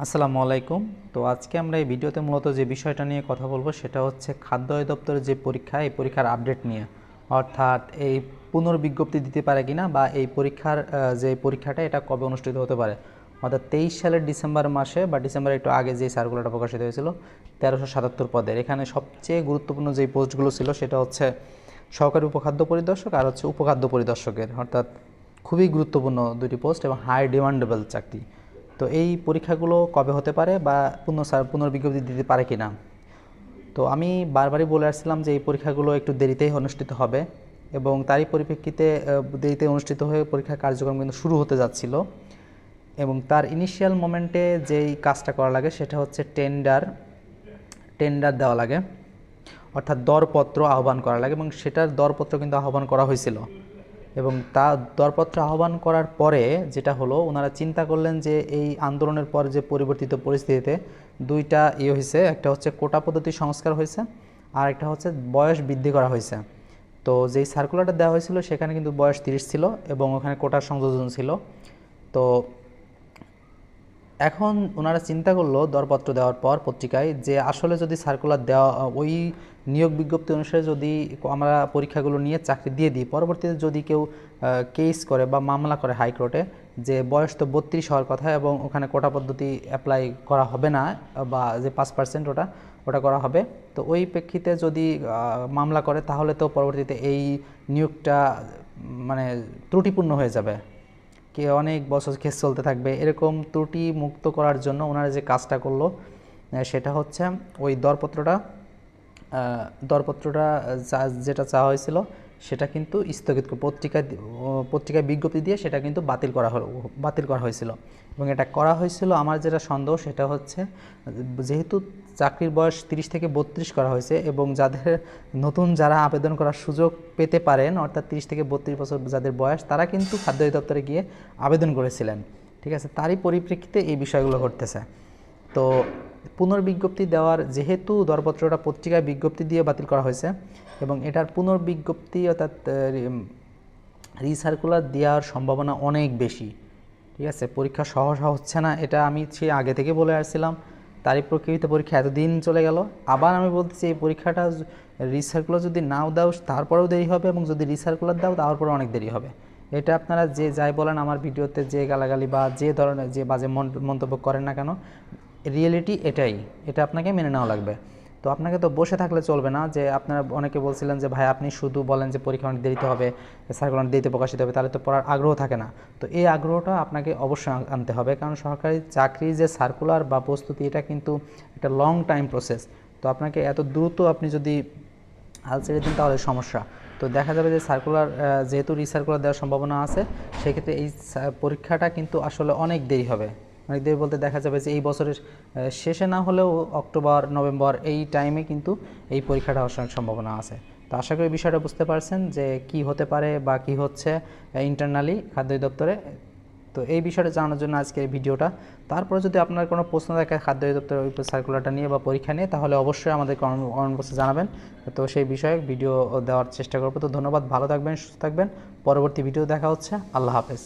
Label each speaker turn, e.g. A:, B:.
A: আসসালামু আলাইকুম। তো আজকে আমরা এই ভিডিওতে মূলত যে বিষয়টা নিয়ে কথা বলব সেটা হচ্ছে খাদ্য অধিদপ্তরের যে পরীক্ষা, এই পরীক্ষার আপডেট নিয়ে। অর্থাৎ এই পুনর্বিজ্ঞপ্তি দিতে পারে কিনা বা এই পরীক্ষার যে পরীক্ষাটা, এটা কবে অনুষ্ঠিত হতে পারে? অর্থাৎ তেইশ সালের ডিসেম্বর মাসে বা ডিসেম্বরের একটু আগে যে সার্কুলারটা প্রকাশিত হয়েছিল, তেরোশো সাতাত্তর পদের। এখানে সবচেয়ে গুরুত্বপূর্ণ যে পোস্টগুলো ছিল, সেটা হচ্ছে সহকারী উপখাদ্য পরিদর্শক আর হচ্ছে উপখাদ্য পরিদর্শকের। অর্থাৎ খুবই গুরুত্বপূর্ণ দুটি পোস্ট এবং হাই ডিমান্ডেবল চাকরি। তো এই পরীক্ষাগুলো কবে হতে পারে বা পুনঃ পুনর্বিজ্ঞপ্তি দিতে পারে কি না তো আমি বারবারই বলে আসছিলাম যে এই পরীক্ষাগুলো একটু দেরিতেই অনুষ্ঠিত হবে এবং তারই পরিপ্রেক্ষিতে দেরিতে অনুষ্ঠিত হয়ে পরীক্ষার কার্যক্রম কিন্তু শুরু হতে যাচ্ছিল এবং তার ইনিশিয়াল মোমেন্টে যেই কাজটা করা লাগে সেটা হচ্ছে টেন্ডার টেন্ডার দেওয়া লাগে, অর্থাৎ দরপত্র আহ্বান করা লাগে এবং সেটার দরপত্র কিন্তু আহ্বান করা হয়েছিল। এবং তা দরপত্র আহ্বান করার পরে যেটা হলো, ওনারা চিন্তা করলেন যে এই আন্দোলনের পর যে পরিবর্তিত পরিস্থিতিতে দুইটা ইয়ে হয়েছে একটা হচ্ছে কোটা পদ্ধতি সংস্কার হয়েছে আর একটা হচ্ছে বয়স বৃদ্ধি করা হয়েছে তো যেই সার্কুলারটা দেওয়া হয়েছিল সেখানে কিন্তু বয়স তিরিশ ছিল এবং ওখানে কোটার সংযোজন ছিল। তো এখন ওনারা চিন্তা করল দরপত্র দেওয়ার পর পত্রিকায় যে আসলে যদি সার্কুলার দেওয়া, ওই নিয়োগ বিজ্ঞপ্তি অনুসারে যদি আমরা পরীক্ষাগুলো নিয়ে চাকরি দিয়ে দিই, পরবর্তীতে যদি কেউ কেস করে বা মামলা করে হাইকোর্টে যে বয়স তো বত্রিশ হওয়ার কথা এবং ওখানে কোটা পদ্ধতি অ্যাপ্লাই করা হবে না বা যে পাঁচ পার্সেন্ট ওটা ওটা করা হবে, তো ওই প্রেক্ষিতে যদি মামলা করে তাহলে তো পরবর্তীতে এই নিয়োগটা মানে ত্রুটিপূর্ণ হয়ে যাবে। কে অনেক বছর কেস চলতে থাকবে, এরকম ত্রুটি মুক্ত করার জন্য ওনারা যে কাজটা করল সেটা হচ্ছে ওই দরপত্রটা দরপত্রটা যেটা চাওয়া হয়েছিল সেটা কিন্তু স্থগিত করে পত্রিকায় বিজ্ঞপ্তি দিয়ে সেটা কিন্তু বাতিল করা হলো, বাতিল করা হয়েছিল। এবং এটা করা হয়েছিল, আমার যেটা সন্দেহ সেটা হচ্ছে, যেহেতু চাকরির বয়স তিরিশ থেকে বত্রিশ করা হয়েছে এবং যাদের নতুন যারা আবেদন করার সুযোগ পেতে পারেন, অর্থাৎ তিরিশ থেকে বত্রিশ বছর যাদের বয়স, তারা কিন্তু খাদ্য অধিদপ্তরে গিয়ে আবেদন করেছিলেন। ঠিক আছে, তারই পরিপ্রেক্ষিতে এই বিষয়গুলো ঘটতেছে। তো পুনর্বিজ্ঞপ্তি দেওয়ার যেহেতু দরপত্রটা পত্রিকায় বিজ্ঞপ্তি দিয়ে বাতিল করা হয়েছে এবং এটার পুনর্বিজ্ঞপ্তি অর্থাৎ রিসার্কুলার দেওয়ার সম্ভাবনা অনেক বেশি। ঠিক আছে? পরীক্ষা সহসা হচ্ছে না, এটা আমি সেই আগে থেকে বলে আসছিলাম। তারই প্রকৃতিতে পরীক্ষা এতদিন চলে গেল। আবার আমি বলতেছি, এই পরীক্ষাটা রিসার্কুলার যদি নাও দাও, তারপরেও দেরি হবে এবং যদি রিসার্কুলার দাও, তারপরে অনেক দেরি হবে। এটা আপনারা যে যাই বলেন, আমার ভিডিওতে যে গালাগালি বা যে ধরনের, যে বাজে মন- মন্তব্য করেন না কেন রিয়েলিটি এটাই, এটা আপনাকে মেনে নেওয়া লাগবে। তো আপনাকে তো বসে থাকলে চলবে না যে আপনারা অনেকে বলছিলেন যে, ভাই, আপনি শুধু বলেন যে পরীক্ষা অনেক দেরিতে হবে সার্কুলার দেরিতে প্রকাশিত হবে, তাহলে তো পড়ার আগ্রহ থাকে না। তো এই আগ্রহটা আপনাকে অবশ্যই আনতে হবে, কারণ সরকারি চাকরি যে সার্কুলার বা প্রস্তুতি, এটা কিন্তু একটা লং টাইম প্রসেস তো আপনাকে এত দ্রুত আপনি যদি হাল ছেড়ে দিন, তাহলে সমস্যা। তো দেখা যাবে যে সার্কুলার যেহেতু রিসার্কুলার দেওয়ার সম্ভাবনা আছে, সেক্ষেত্রে এই পরীক্ষাটা কিন্তু আসলে অনেক দেরি হবে। অনেক দেরি বলতে দেখা যাবে যে এই বছরের শেষে না হলেও অক্টোবর, নভেম্বর এই টাইমে কিন্তু এই পরীক্ষাটা হওয়ার সম্ভাবনা আছে। তো আশা করি বিষয়টা বুঝতে পারছেন যে কি হতে পারে বা কি হচ্ছে ইন্টারনালি খাদ্য দপ্তরে তো এই বিষয়টা জানানোর জন্য আজকের ভিডিওটা। তারপরে যদি আপনার কোনো প্রশ্ন থাকে খাদ্য অধিদপ্তরের ওই সার্কুলারটা নিয়ে বা পরীক্ষা নিয়ে, তাহলে অবশ্যই আমাদের কমেন্ট বক্সে জানাবেন। তো সেই বিষয়ে ভিডিও দেওয়ার চেষ্টা করব। তো ধন্যবাদ, ভালো থাকবেন, সুস্থ থাকবেন। পরবর্তী ভিডিও দেখা হচ্ছে। আল্লাহ হাফেজ।